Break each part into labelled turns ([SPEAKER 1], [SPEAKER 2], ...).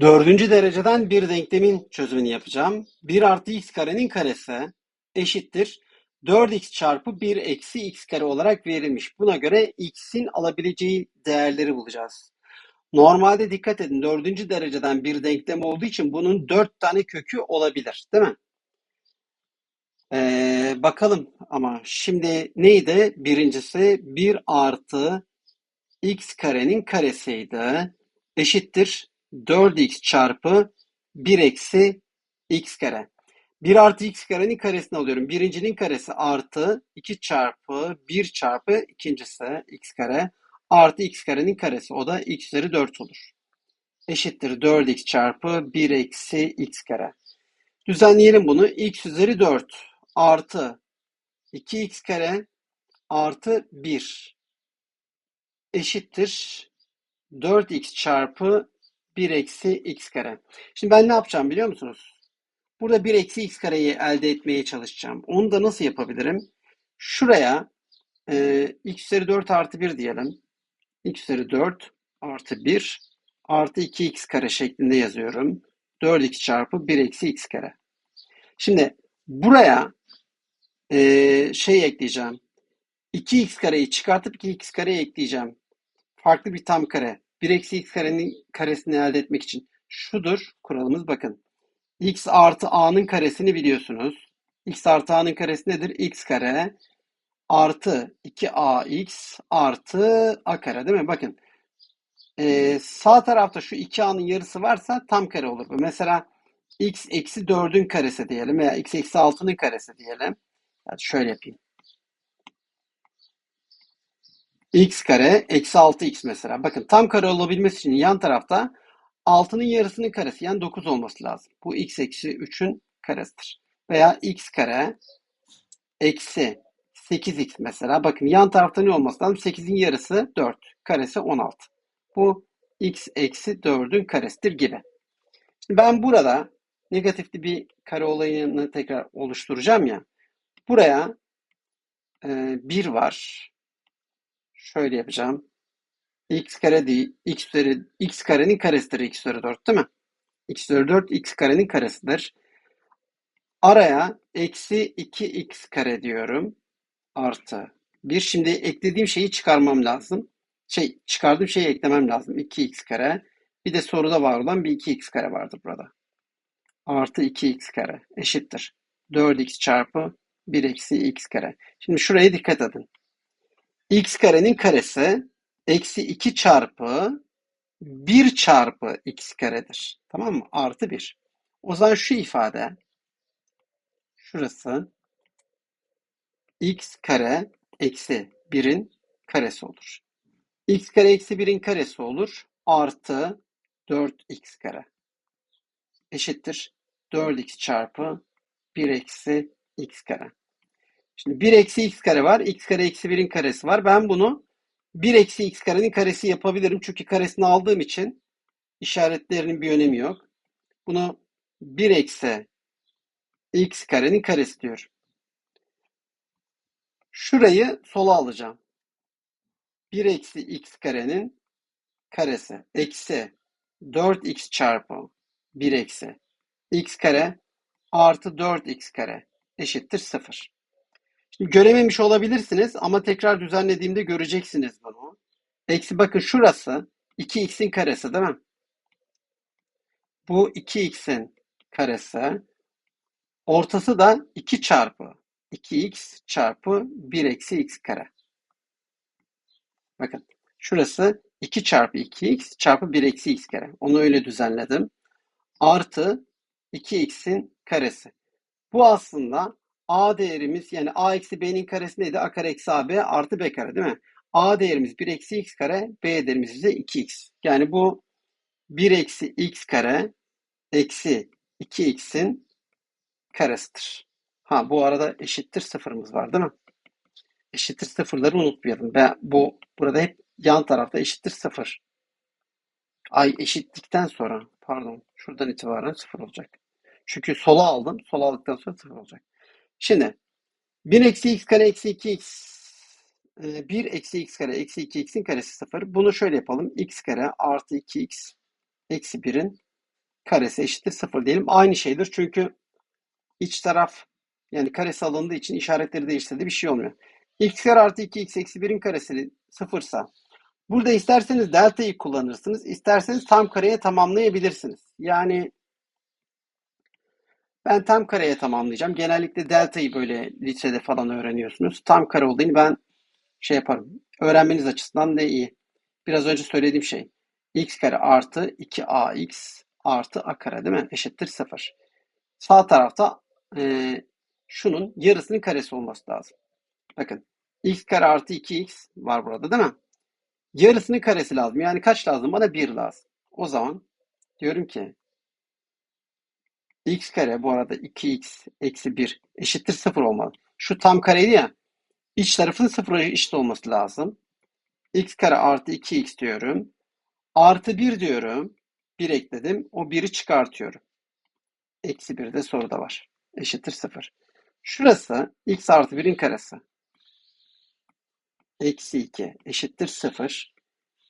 [SPEAKER 1] Dördüncü dereceden bir denklemin çözümünü yapacağım. 1 artı x karenin karesi eşittir. 4x çarpı 1 eksi x kare olarak verilmiş. Buna göre x'in alabileceği değerleri bulacağız. Normalde dikkat edin dördüncü dereceden bir denklem olduğu için bunun dört tane kökü olabilir. Değil mi? Ee, bakalım ama şimdi neydi? Birincisi 1 artı x karenin karesiydi. Eşittir 4x çarpı 1 eksi x kare. 1 artı x karenin karesini alıyorum. Birincinin karesi artı 2 çarpı 1 çarpı ikincisi x kare artı x karenin karesi. O da x üzeri 4 olur. Eşittir 4x çarpı 1 eksi x kare. Düzenleyelim bunu. x üzeri 4 artı 2x kare artı 1 eşittir 4x çarpı 1 eksi x kare. Şimdi ben ne yapacağım biliyor musunuz? Burada 1 eksi x kareyi elde etmeye çalışacağım. Onu da nasıl yapabilirim? Şuraya e, x üzeri 4 artı 1 diyelim. x üzeri 4 artı 1 artı 2x kare şeklinde yazıyorum. 4x çarpı 1 eksi x kare. Şimdi buraya e, şey ekleyeceğim. 2x kareyi çıkartıp 2x kareye ekleyeceğim. Farklı bir tam kare. 1 eksi x karenin karesini elde etmek için. Şudur kuralımız bakın. x artı a'nın karesini biliyorsunuz. x artı a'nın karesi nedir? x kare artı 2ax artı a kare değil mi? Bakın ee, sağ tarafta şu 2a'nın yarısı varsa tam kare olur bu. Mesela x eksi 4'ün karesi diyelim veya x eksi 6'nın karesi diyelim. Yani şöyle yapayım. X kare eksi 6x mesela. Bakın tam kare olabilmesi için yan tarafta 6'nın yarısının karesi yani 9 olması lazım. Bu x eksi 3'ün karesidir. Veya x kare eksi 8x mesela. Bakın yan tarafta ne olması lazım? 8'in yarısı 4. Karesi 16. Bu x eksi 4'ün karesidir gibi. Şimdi ben burada negatifli bir kare olayını tekrar oluşturacağım ya. Buraya e, 1 var. Şöyle yapacağım. x kare değil. x üzeri x karenin karesidir x üzeri 4 değil mi? x üzeri 4 x karenin karesidir. Araya eksi 2x kare diyorum. Artı 1. Şimdi eklediğim şeyi çıkarmam lazım. Şey çıkardığım şeyi eklemem lazım. 2x kare. Bir de soruda var olan bir 2x kare vardır burada. Artı 2x kare eşittir. 4x çarpı 1 eksi x kare. Şimdi şuraya dikkat edin. X karenin karesi eksi 2 çarpı 1 çarpı x karedir. Tamam mı? Artı 1. O zaman şu ifade şurası x kare eksi 1'in karesi olur. x kare eksi 1'in karesi olur. Artı 4x kare. Eşittir. 4x çarpı 1 eksi x kare. Şimdi 1 eksi x kare var. x kare eksi 1'in karesi var. Ben bunu 1 eksi x karenin karesi yapabilirim. Çünkü karesini aldığım için işaretlerinin bir önemi yok. Bunu 1 eksi x karenin karesi diyorum. Şurayı sola alacağım. 1 eksi x karenin karesi. Eksi 4x çarpı 1 eksi x kare artı 4x kare eşittir 0. Şimdi görememiş olabilirsiniz ama tekrar düzenlediğimde göreceksiniz bunu. Eksi bakın şurası 2x'in karesi değil mi? Bu 2x'in karesi. Ortası da 2 çarpı 2x çarpı 1 eksi x kare. Bakın şurası 2 çarpı 2x çarpı 1 eksi x kare. Onu öyle düzenledim. Artı 2x'in karesi. Bu aslında a değerimiz yani a eksi b'nin karesi neydi? a kare eksi ab artı b kare değil mi? a değerimiz 1 eksi x kare, b değerimiz ise 2x. Yani bu 1 eksi x kare eksi 2x'in karesidir. Ha bu arada eşittir sıfırımız var değil mi? Eşittir sıfırları unutmayalım. Ben bu burada hep yan tarafta eşittir sıfır. Ay eşitlikten sonra pardon şuradan itibaren sıfır olacak. Çünkü sola aldım. Sola aldıktan sonra sıfır olacak. Şimdi 1 eksi x kare eksi 2x 1 eksi x kare eksi 2x'in karesi 0. Bunu şöyle yapalım. x kare artı 2x eksi 1'in karesi eşittir 0 diyelim. Aynı şeydir çünkü iç taraf yani karesi alındığı için işaretleri değiştirdiği bir şey olmuyor. x kare artı 2x eksi 1'in karesi sıfırsa burada isterseniz delta'yı kullanırsınız. isterseniz tam kareye tamamlayabilirsiniz. Yani ben tam kareye tamamlayacağım. Genellikle delta'yı böyle lisede falan öğreniyorsunuz. Tam kare olduğunu ben şey yaparım. Öğrenmeniz açısından da iyi. Biraz önce söylediğim şey. x kare artı 2ax artı a kare değil mi? Eşittir 0. Sağ tarafta e, şunun yarısının karesi olması lazım. Bakın x kare artı 2x var burada değil mi? Yarısının karesi lazım. Yani kaç lazım? Bana 1 lazım. O zaman diyorum ki x kare bu arada 2x eksi 1 eşittir 0 olmalı. Şu tam kareydi ya. İç tarafın 0'a eşit olması lazım. x kare artı 2x diyorum. Artı 1 diyorum. 1 ekledim. O 1'i çıkartıyorum. Eksi 1 de soruda var. Eşittir 0. Şurası x artı 1'in karesi. Eksi 2 eşittir 0.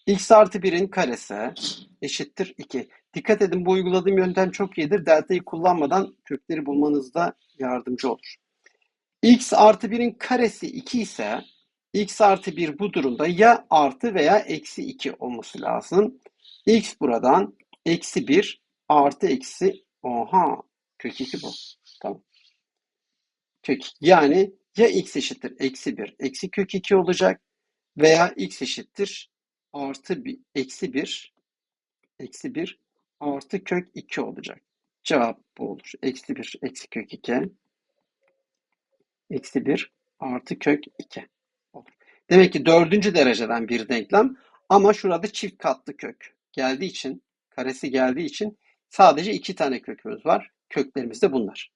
[SPEAKER 1] x artı 1'in karesi eşittir 2. Dikkat edin bu uyguladığım yöntem çok iyidir. Delta'yı kullanmadan kökleri bulmanızda yardımcı olur. x artı 1'in karesi 2 ise x artı 1 bu durumda ya artı veya eksi 2 olması lazım. x buradan eksi 1 artı eksi oha kök 2 bu. Tamam. Kök yani ya x eşittir eksi 1 eksi kök 2 olacak veya x eşittir artı 1 eksi 1 eksi 1 artı kök 2 olacak. Cevap bu olur. Eksi 1 eksi kök 2 eksi 1 artı kök 2 olur. Demek ki dördüncü dereceden bir denklem ama şurada çift katlı kök geldiği için karesi geldiği için sadece iki tane kökümüz var. Köklerimiz de bunlar.